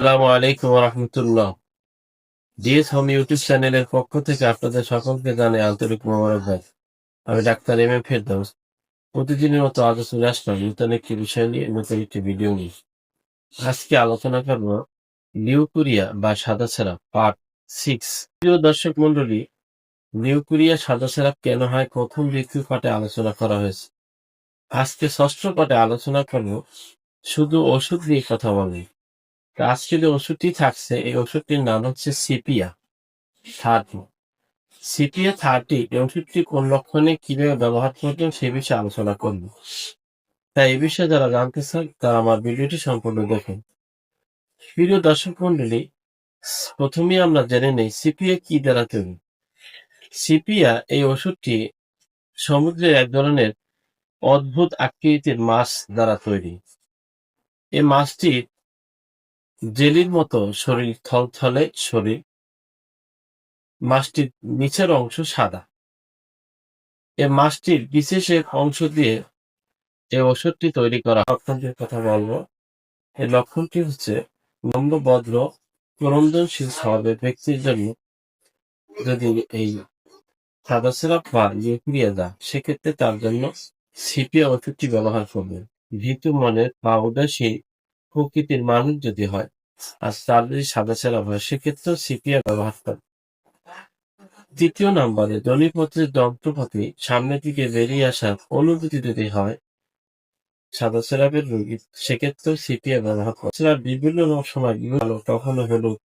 আসসালামু আলাইকুম রহমতুল্লাহ। DS home YouTube চ্যানেলের পক্ষ থেকে আপনাদের সকলকে জানাই আন্তরিক মোবারকবাদ। আমি ডাক্তার এম এম ফেরদৌস। প্রতিদিনের মতো আজও চলে আসলাম নতুন একটি বিষয় নিয়ে, নতুন একটি ভিডিও নিয়ে। আজকে আলোচনা করব লিউকুরিয়া বা সাদা সেরাপ পার্ট সিক্স প্রিয় দর্শক মন্ডলী লিউকুরিয়া সাদা সেরাপ কেন হয়? প্রথম ঋতু পাঠে আলোচনা করা হয়েছে। আজকে ষষ্ঠ পাঠে আলোচনা করব শুধু ওষুধ নিয়ে কথা বলব। তো আজকে যে ওষুধটি থাকছে, এই ওষুধটির নাম হচ্ছে সিপিয়া থার্টি। সিপিয়া থার্টি, এই ওষুধটি কোন লক্ষণে কীভাবে ব্যবহার করবেন সে বিষয়ে আলোচনা করব। তাই এই বিষয়ে যারা জানতে চান, তারা আমার ভিডিওটি সম্পূর্ণ দেখুন। প্রিয় দর্শক মন্ডলী, প্রথমে আমরা জেনে নেই সিপিয়া কি দ্বারা তৈরি। সিপিয়া এই ওষুধটি সমুদ্রের এক ধরনের অদ্ভুত আকৃতির মাছ দ্বারা তৈরি। এই মাছটি জেলির মতো শরীর, থলথলে শরীর। মাছটির নিচের অংশ সাদা। এ মাছটির বিশেষ এক অংশ দিয়ে এই ওষুধটি তৈরি করা লক্ষণটির কথা বলব এই লক্ষণটি হচ্ছে নম্রভদ্র ক্রন্দনশীল স্বভাবের ব্যক্তির জন্য যদি এই সাদা সিরাপ বা ইউক্রিয়া দেয় সেক্ষেত্রে তার জন্য সিপিয়া ওষুধটি ব্যবহার করবেন। ভীতু মনের বা উদাসীন প্রকৃতির মানুষ যদি হয় আর তার যদি সাদা সিরাপ হয় সেক্ষেত্রেও সিপিয়া ব্যবহার করবে দ্বিতীয় নম্বরে যন্ত্রপাতি সামনের দিকে বেরিয়ে আসার অনুভূতি যদি হয় সাদা সিরাপের রোগী সিপিয়া ব্যবহার করে। বিভিন্ন সময় আলো, কখনো হলুদ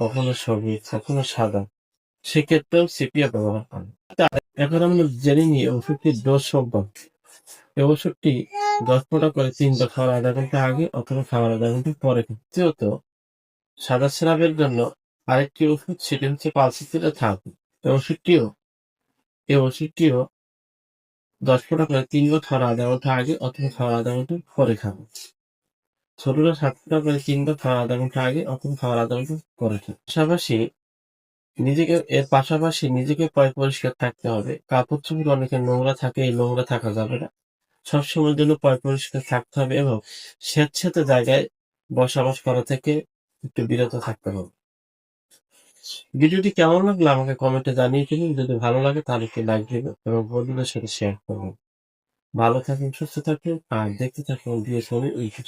কখনো সবুজ কখনো সাদা সেক্ষেত্রেও সিপিয়া ব্যবহার করে। এখন আমরা জেনে নিই ওষুধটির ডোজ সম্পর্কে। এই ওষুধটি দশ ফোঁটা করে তিনটা খাওয়ার আধা ঘণ্টা আগে অথবা খাওয়ার আধা ঘণ্টা পরে খান। সাদা সিরাপের জন্য আরেকটি ওষুধ সেটি হচ্ছে পালসিটিরা থাকবে এই ওষুধটিও এই ওষুধটিও দশ ফোঁটা করে তিনবার খাওয়ার আধা ঘণ্টা আগে অথবা খাওয়া আধা ঘণ্টা পরে খাব ছোটরা সাত ফোঁটা করে তিনবার খাওয়া আধা ঘণ্টা আগে অথবা খাওয়ার আধা ঘণ্টা পরে খাব পাশাপাশি নিজেকে, এর পাশাপাশি নিজেকে পরিষ্কার থাকতে হবে। কাপড় চোপড় অনেকে নোংরা থাকে, এই নোংরা থাকা যাবে না। সবসময়ের জন্য পরিষ্কার থাকতে হবে এবং স্বেচ্ছাতে জায়গায় বসবাস করা থেকে একটু বিরত থাকতে হবে। ভিডিওটি কেমন লাগল আমাকে কমেন্টে জানিয়ে দিন যদি ভালো লাগে তাহলে একটি লাইক দিবেন এবং বন্ধুদের সাথে শেয়ার করবেন। ভালো থাকুন সুস্থ থাকুন আর দেখতে থাকুন দিয়ে ইউটিউব